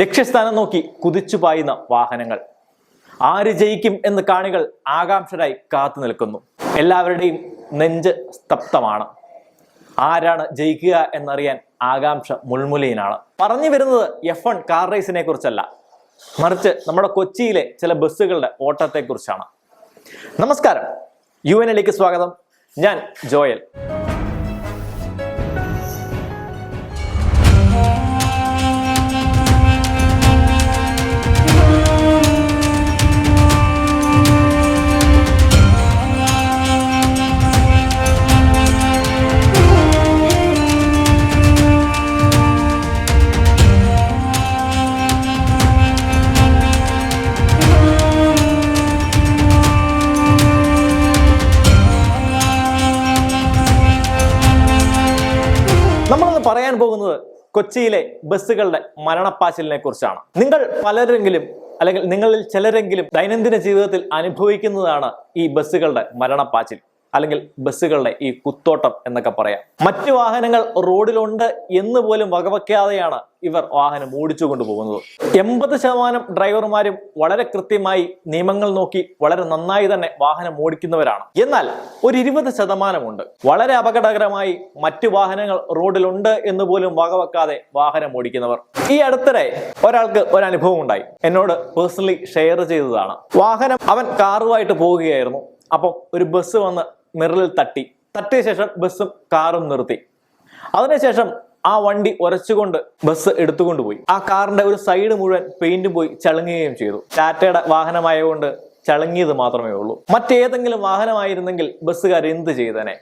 ലക്ഷ്യസ്ഥാനം നോക്കി കുതിച്ചു പായുന്ന വാഹനങ്ങൾ. ആര് ജയിക്കും എന്ന് കാണികൾ ആകാംക്ഷരായി കാത്തു നിൽക്കുന്നു. എല്ലാവരുടെയും നെഞ്ച് സ്തബ്ധമാണ്. ആരാണ് ജയിക്കുക എന്നറിയാൻ ആകാംക്ഷ മുൾമുലയിലാണ്. പറഞ്ഞു വരുന്നത് എഫ് വൺ കാർ റേസിനെ കുറിച്ചല്ല. മറിച്ച് നമ്മുടെ കൊച്ചിയിലെ ചില ബസ്സുകളുടെ ഓട്ടത്തെക്കുറിച്ചാണ്. നമസ്കാരം. യു എനിലേക്ക് സ്വാഗതം. ഞാൻ ജോയൽ. കൊച്ചിയിലെ ബസ്സുകളുടെ മരണപ്പാച്ചിലിനെ കുറിച്ചാണ്. നിങ്ങൾ പലരെങ്കിലും അല്ലെങ്കിൽ നിങ്ങളിൽ ചിലരെങ്കിലും ദൈനംദിന ജീവിതത്തിൽ അനുഭവിക്കുന്നതാണ് ഈ ബസ്സുകളുടെ മരണപ്പാച്ചിൽ. അല്ലെങ്കിൽ ബസ്സുകളുടെ ഈ കുത്തോട്ടം എന്നൊക്കെ പറയാം. മറ്റു വാഹനങ്ങൾ റോഡിലുണ്ട് എന്ന് പോലും വകവയ്ക്കാതെയാണ് ഇവർ വാഹനം ഓടിച്ചു കൊണ്ടുപോകുന്നത്. എൺപത് ശതമാനം ഡ്രൈവർമാരും വളരെ കൃത്യമായി നിയമങ്ങൾ നോക്കി വളരെ നന്നായി തന്നെ വാഹനം ഓടിക്കുന്നവരാണ്. എന്നാൽ ഒരു ഇരുപത് ശതമാനമുണ്ട്. വളരെ അപകടകരമായി മറ്റു വാഹനങ്ങൾ റോഡിലുണ്ട് എന്ന് പോലും വകവെക്കാതെ വാഹനം ഓടിക്കുന്നവർ. ഈ അടുത്തിടെ ഒരാൾക്ക് ഒരു അനുഭവം ഉണ്ടായി. എന്നോട് പേഴ്സണലി ഷെയർ ചെയ്തതാണ്. വാഹനം അവൻ കാറുമായിട്ട് പോവുകയായിരുന്നു അപ്പം ഒരു ബസ് വന്ന് മിററിൽ തട്ടി. തട്ടിയ ശേഷം ബസ്സും കാറും നിർത്തി. അതിനുശേഷം ആ വണ്ടി ഉരച്ചുകൊണ്ട് ബസ് എടുത്തുകൊണ്ട് പോയി ആ കാറിന്റെ ഒരു സൈഡ് മുഴുവൻ പെയിന്റും പോയി ചളുങ്ങുകയും ചെയ്തു. ടാറ്റയുടെ വാഹനമായതുകൊണ്ട് ചളുങ്ങിയത് മാത്രമേ ഉള്ളൂ. മറ്റേതെങ്കിലും വാഹനമായിരുന്നെങ്കിൽ ബസ്സുകാർ എന്ത് ചെയ്തേനെ?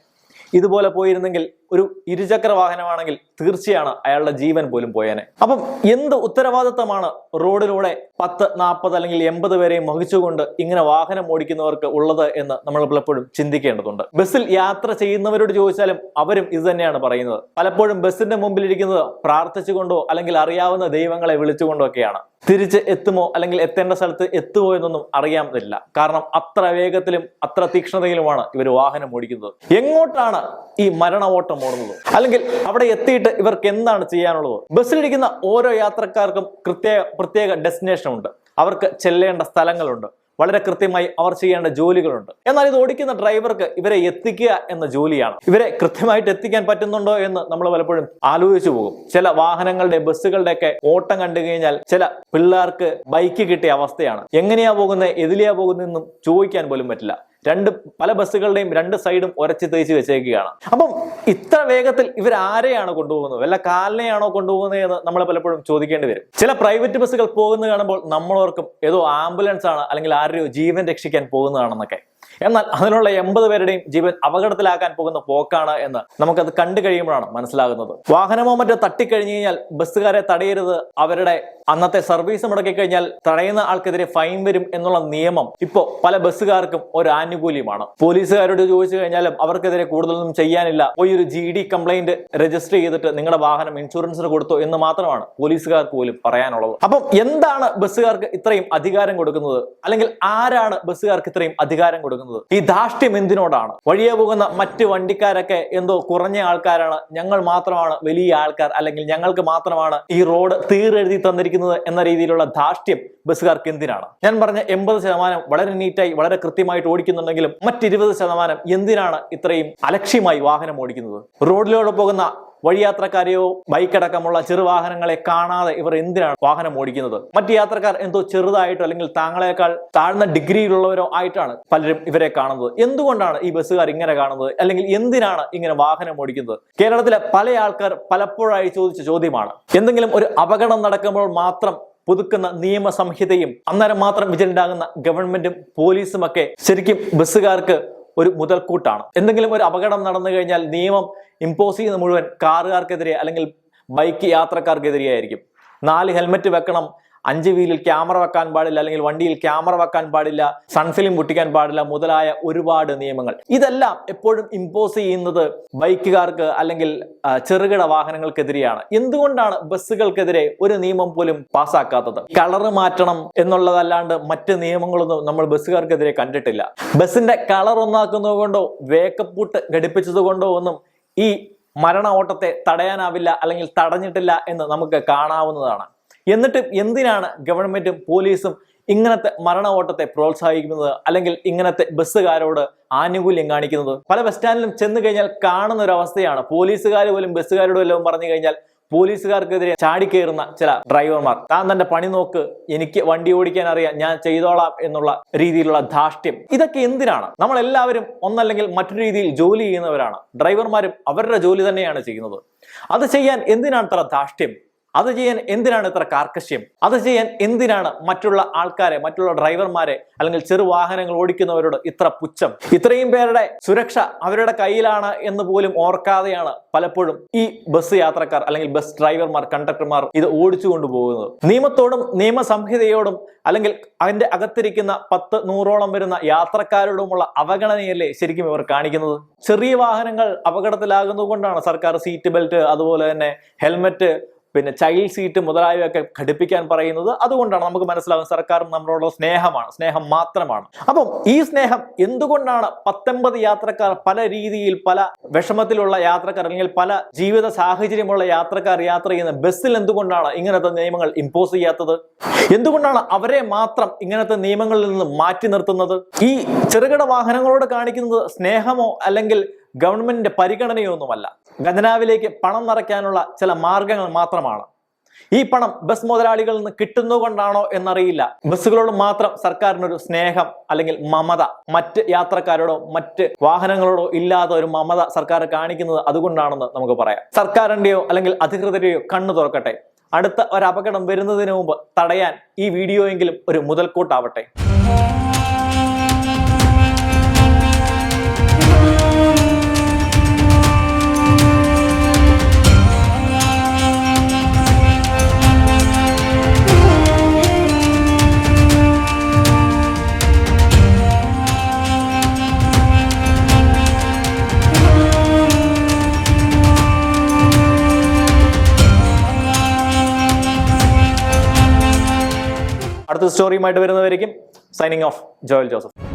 ഇതുപോലെ പോയിരുന്നെങ്കിൽ ഒരു ഇരുചക്ര വാഹനമാണെങ്കിൽ തീർച്ചയാണ് അയാളുടെ ജീവൻ പോലും പോയേനെ. അപ്പം എന്ത് ഉത്തരവാദിത്തമാണ് റോഡിലൂടെ പത്ത് നാൽപ്പത് അല്ലെങ്കിൽ എൺപത് പേരെയും വഹിച്ചുകൊണ്ട് ഇങ്ങനെ വാഹനം ഓടിക്കുന്നവർക്ക് ഉള്ളത് എന്ന് നമ്മൾ പലപ്പോഴും ചിന്തിക്കേണ്ടതുണ്ട്. ബസ്സിൽ യാത്ര ചെയ്യുന്നവരോട് ചോദിച്ചാലും അവരും ഇത് തന്നെയാണ് പറയുന്നത്. പലപ്പോഴും ബസ്സിന്റെ മുമ്പിൽ ഇരിക്കുന്നത് പ്രാർത്ഥിച്ചുകൊണ്ടോ അല്ലെങ്കിൽ അറിയാവുന്ന ദൈവങ്ങളെ വിളിച്ചുകൊണ്ടോ ഒക്കെയാണ്. തിരിച്ച് എത്തുമോ അല്ലെങ്കിൽ എത്തേണ്ട സ്ഥലത്ത് എത്തുമോ എന്നൊന്നും അറിയാമില്ല കാരണം അത്ര വേഗത്തിലും അത്ര തീക്ഷ്ണതയിലുമാണ് ഇവർ വാഹനം ഓടിക്കുന്നത്. എങ്ങോട്ടാണ് ഈ മരണ ഓട്ടം ഓടുന്നത്. അല്ലെങ്കിൽ അവിടെ എത്തിയിട്ട് ഇവർക്ക് എന്താണ് ചെയ്യാനുള്ളത്? ബസ്സിലിരിക്കുന്ന ഓരോ യാത്രക്കാർക്കും പ്രത്യേക പ്രത്യേക ഡെസ്റ്റിനേഷൻ ഉണ്ട്. അവർക്ക് ചെല്ലേണ്ട സ്ഥലങ്ങളുണ്ട്. വളരെ കൃത്യമായി അവർ ചെയ്യേണ്ട ജോലികളുണ്ട്. എന്നാൽ ഇത് ഓടിക്കുന്ന ഡ്രൈവർക്ക് ഇവരെ എത്തിക്കുക എന്ന ജോലിയാണ്. ഇവരെ കൃത്യമായിട്ട് എത്തിക്കാൻ പറ്റുന്നുണ്ടോ എന്ന് നമ്മൾ പലപ്പോഴും ആലോചിച്ചു പോകും. ചില വാഹനങ്ങളുടെ ബസ്സുകളുടെ ഒക്കെ ഓട്ടം കണ്ടു കഴിഞ്ഞാൽ ചില പിള്ളേർക്ക് ബൈക്ക് കിട്ടിയ അവസ്ഥയാണ്. എങ്ങനെയാ പോകുന്നത്? എതിലെയാ പോകുന്നതെന്നും ചോദിക്കാൻ പോലും പറ്റില്ല. രണ്ട് പല ബസ്സുകളുടെയും രണ്ട് സൈഡും ഉരച്ച് തേച്ച് വെച്ചേക്കുകയാണ്. അപ്പം ഇത്ര വേഗത്തിൽ ഇവർ ആരെയാണ് കൊണ്ടുപോകുന്നത്? വല്ല കാലിനെയാണോ കൊണ്ടുപോകുന്നത് എന്ന് നമ്മൾ പലപ്പോഴും ചോദിക്കേണ്ടി വരും. ചില പ്രൈവറ്റ് ബസ്സുകൾ പോകുന്നത് കാണുമ്പോൾ നമ്മളോർക്കും ഏതോ ആംബുലൻസ് ആണ് അല്ലെങ്കിൽ ആരുടെയോ ജീവൻ രക്ഷിക്കാൻ പോകുന്നതാണെന്നൊക്കെ. എന്നാൽ അതിനുള്ള എൺപത് പേരുടെയും ജീവൻ അപകടത്തിലാക്കാൻ പോകുന്ന പോക്കാണ് എന്ന് നമുക്കത് കണ്ടു കഴിയുമ്പോഴാണ് മനസ്സിലാകുന്നത്. വാഹനമോ മറ്റോ തട്ടിക്കഴിഞ്ഞു കഴിഞ്ഞാൽ ബസ്സുകാരെ തടയരുത്. അവരുടെ അന്നത്തെ സർവീസ് മുടക്കി കഴിഞ്ഞാൽ തടയുന്ന ആൾക്കെതിരെ ഫൈൻ വരും എന്നുള്ള നിയമം ഇപ്പോ പല ബസ്സുകാർക്കും ഒരു ആനുകൂല്യമാണ്. പോലീസുകാരോട് ചോദിച്ചു കഴിഞ്ഞാലും അവർക്കെതിരെ കൂടുതലൊന്നും ചെയ്യാനില്ല. പോയി ഒരു ജി ഡി കംപ്ലൈന്റ് രജിസ്റ്റർ ചെയ്തിട്ട് നിങ്ങളുടെ വാഹനം ഇൻഷുറൻസിന് കൊടുത്തോ എന്ന് മാത്രമാണ് പോലീസുകാർക്ക് പോലും പറയാനുള്ളത്. അപ്പം എന്താണ് ബസ്സുകാർക്ക് ഇത്രയും അധികാരം കൊടുക്കുന്നത്? അല്ലെങ്കിൽ ആരാണ് ബസ്സുകാർക്ക് ഇത്രയും അധികാരം കൊടുക്കുന്നത്? ഈ ധാഷ്ട്യം എന്തിനോടാണ്? വഴിയെ പോകുന്ന മറ്റ് വണ്ടിക്കാരൊക്കെ എന്തോ കുറഞ്ഞ ആൾക്കാരാണ്. ഞങ്ങൾ മാത്രമാണ് വലിയ ആൾക്കാർ. അല്ലെങ്കിൽ ഞങ്ങൾക്ക് മാത്രമാണ് ഈ റോഡ് തീരെഴുതി തന്നിരിക്കുന്നത് എന്ന രീതിയിലുള്ള ധാഷ്ട്യം ബസ്സുകാർക്ക് എന്തിനാണ്? ഞാൻ പറഞ്ഞ എൺപത് ശതമാനം വളരെ നീറ്റായി വളരെ കൃത്യമായിട്ട് ഓടിക്കുന്നുണ്ടെങ്കിലും മറ്റിരുപത് ശതമാനം എന്തിനാണ് ഇത്രയും അലക്ഷ്യമായി വാഹനം ഓടിക്കുന്നത്? റോഡിലൂടെ പോകുന്ന വഴിയാത്രക്കാരെയോ ബൈക്ക് അടക്കമുള്ള ചെറുവാഹനങ്ങളെ കാണാതെ ഇവർ എന്തിനാണ് വാഹനം ഓടിക്കുന്നത്? മറ്റ് യാത്രക്കാർ എന്തോ ചെറുതായിട്ടോ അല്ലെങ്കിൽ താങ്കളെക്കാൾ താഴ്ന്ന ഡിഗ്രിയിലുള്ളവരോ ആയിട്ടാണ് പലരും ഇവരെ കാണുന്നത്. എന്തുകൊണ്ടാണ് ഈ ബസ്സുകാർ ഇങ്ങനെ കാണുന്നത്? അല്ലെങ്കിൽ എന്തിനാണ് ഇങ്ങനെ വാഹനം ഓടിക്കുന്നത്? കേരളത്തിലെ പല ആൾക്കാർ പലപ്പോഴായി ചോദിച്ച ചോദ്യമാണ്. എന്തെങ്കിലും ഒരു അപകടം നടക്കുമ്പോൾ മാത്രം പുതുക്കുന്ന നിയമസംഹിതയും അന്നേരം മാത്രം വിജയനുണ്ടാകുന്ന ഗവൺമെന്റും പോലീസും ഒക്കെ ശരിക്കും ബസ്സുകാർക്ക് ഒരു മുതൽക്കൂട്ടാണ്. എന്തെങ്കിലും ഒരു അപകടം നടന്നു കഴിഞ്ഞാൽ നിയമം ഇമ്പോസ് ചെയ്യുന്ന മുഴുവൻ കാറുകാർക്കെതിരെ അല്ലെങ്കിൽ ബൈക്ക് യാത്രക്കാർക്കെതിരെയായിരിക്കും നാല് ഹെൽമെറ്റ് വെക്കണം അഞ്ച് വീലിൽ ക്യാമറ വെക്കാൻ പാടില്ല അല്ലെങ്കിൽ വണ്ടിയിൽ ക്യാമറ വെക്കാൻ പാടില്ല സൺഫിലിം പൊട്ടിക്കാൻ പാടില്ല മുതലായ ഒരുപാട് നിയമങ്ങൾ. ഇതെല്ലാം എപ്പോഴും ഇമ്പോസ് ചെയ്യുന്നത് ബൈക്കുകാർക്ക് അല്ലെങ്കിൽ ചെറുകിട വാഹനങ്ങൾക്കെതിരെയാണ്. എന്തുകൊണ്ടാണ് ബസ്സുകൾക്കെതിരെ ഒരു നിയമം പോലും പാസ്സാക്കാത്തത്? കളറ് മാറ്റണം എന്നുള്ളതല്ലാണ്ട് മറ്റ് നിയമങ്ങളൊന്നും നമ്മൾ ബസ്സുകാർക്കെതിരെ കണ്ടിട്ടില്ല. ബസ്സിന്റെ കളർ ഒന്നാക്കുന്നത് കൊണ്ടോ വേക്കപ്പൂട്ട് ഘടിപ്പിച്ചത് കൊണ്ടോ ഒന്നും ഈ മരണ ഓട്ടത്തെ തടയാനാവില്ല അല്ലെങ്കിൽ തടഞ്ഞിട്ടില്ല എന്ന് നമുക്ക് കാണാവുന്നതാണ്. എന്നിട്ടും എന്തിനാണ് ഗവൺമെന്റും പോലീസും ഇങ്ങനത്തെ മരണ ഓട്ടത്തെ പ്രോത്സാഹിപ്പിക്കുന്നത്? അല്ലെങ്കിൽ ഇങ്ങനത്തെ ബസ്സുകാരോട് ആനുകൂല്യം കാണിക്കുന്നത്? പല ബസ് സ്റ്റാൻഡിലും ചെന്ന് കഴിഞ്ഞാൽ കാണുന്ന ഒരു അവസ്ഥയാണ് പോലീസുകാർ പോലും ബസ്സുകാരോട് വല്ലതും പറഞ്ഞു കഴിഞ്ഞാൽ പോലീസുകാർക്കെതിരെ ചാടിക്കയറുന്ന ചില ഡ്രൈവർമാർ താൻ തന്റെ പണി നോക്ക്. എനിക്ക് വണ്ടി ഓടിക്കാൻ അറിയാം. ഞാൻ ചെയ്തോളാം എന്നുള്ള രീതിയിലുള്ള ധാഷ്ട്യം ഇതൊക്കെ എന്തിനാണ്? നമ്മൾ എല്ലാവരും ഒന്നല്ലെങ്കിൽ മറ്റൊരു രീതിയിൽ ജോലി ചെയ്യുന്നവരാണ്. ഡ്രൈവർമാരും അവരുടെ ജോലി തന്നെയാണ് ചെയ്യുന്നത്. അത് ചെയ്യാൻ എന്തിനാണ് ഇത്ര ധാഷ്ട്യം അത് ചെയ്യാൻ എന്തിനാണ് ഇത്ര കാർക്കശ്യം? അത് ചെയ്യാൻ എന്തിനാണ് മറ്റുള്ള ആൾക്കാരെ മറ്റുള്ള ഡ്രൈവർമാരെ അല്ലെങ്കിൽ ചെറു വാഹനങ്ങൾ ഓടിക്കുന്നവരോട് ഇത്ര പുച്ഛം? ഇത്രയും പേരുടെ സുരക്ഷ അവരുടെ കയ്യിലാണ് എന്ന് പോലും ഓർക്കാതെയാണ് പലപ്പോഴും ഈ ബസ് യാത്രക്കാർ അല്ലെങ്കിൽ ബസ് ഡ്രൈവർമാർ കണ്ടക്ടർമാർ ഇത് ഓടിച്ചു കൊണ്ടുപോകുന്നത് നിയമത്തോടും നിയമസംഹിതയോടും അല്ലെങ്കിൽ അതിന്റെ അകത്തിരിക്കുന്ന പത്ത് നൂറോളം വരുന്ന യാത്രക്കാരോടുമുള്ള അവഗണനയല്ലേ ശരിക്കും ഇവർ കാണിക്കുന്നത്? ചെറിയ വാഹനങ്ങൾ അപകടത്തിലാകുന്നത് കൊണ്ടാണ് സർക്കാർ സീറ്റ് ബെൽറ്റ് അതുപോലെ തന്നെ ഹെൽമറ്റ് പിന്നെ ചൈൽഡ് സീറ്റ് മുതലായവയൊക്കെ ഘടിപ്പിക്കാൻ പറയുന്നത് അതുകൊണ്ടാണ് നമുക്ക് മനസ്സിലാകും സർക്കാരും നമ്മളോടുള്ള സ്നേഹമാണ് സ്നേഹം മാത്രമാണ്. അപ്പം ഈ സ്നേഹം എന്തുകൊണ്ടാണ് പത്തൊമ്പത് യാത്രക്കാർ പല രീതിയിൽ പല വിഷമത്തിലുള്ള യാത്രക്കാർ അല്ലെങ്കിൽ പല ജീവിത സാഹചര്യമുള്ള യാത്രക്കാർ യാത്ര ചെയ്യുന്ന ബസ്സിൽ എന്തുകൊണ്ടാണ് ഇങ്ങനത്തെ നിയമങ്ങൾ ഇമ്പോസ് ചെയ്യാത്തത്? എന്തുകൊണ്ടാണ് അവരെ മാത്രം ഇങ്ങനത്തെ നിയമങ്ങളിൽ നിന്ന് മാറ്റി നിർത്തുന്നത്? ഈ ചെറുകിട വാഹനങ്ങളോട് കാണിക്കുന്നത് സ്നേഹമോ അല്ലെങ്കിൽ ഗവൺമെന്റിന്റെ പരിഗണനയൊന്നുമല്ല ഖജനാവിലേക്ക് പണം നിറയ്ക്കാനുള്ള ചില മാർഗങ്ങൾ മാത്രമാണ്. ഈ പണം ബസ് മുതലാളികളിൽ നിന്ന് കിട്ടുന്നുകൊണ്ടാണോ എന്നറിയില്ല. ബസ്സുകളോട് മാത്രം സർക്കാരിനൊരു സ്നേഹം അല്ലെങ്കിൽ മമത മറ്റ് യാത്രക്കാരോടോ മറ്റ് വാഹനങ്ങളോടോ ഇല്ലാതെ ഒരു മമത സർക്കാർ കാണിക്കുന്നത് അതുകൊണ്ടാണെന്ന് നമുക്ക് പറയാം. സർക്കാരിന്റെയോ അല്ലെങ്കിൽ അധികൃതരുടെയോ കണ്ണു തുറക്കട്ടെ. അടുത്ത ഒരു അപകടം വരുന്നതിന് മുമ്പ് തടയാൻ ഈ വീഡിയോ എങ്കിലും ഒരു മുതൽക്കൂട്ടാവട്ടെ. അടുത്ത സ്റ്റോറിയുമായിട്ട് വരുന്നവരേക്കും സൈനിങ് ഓഫ് ജോയൽ ജോസഫ്.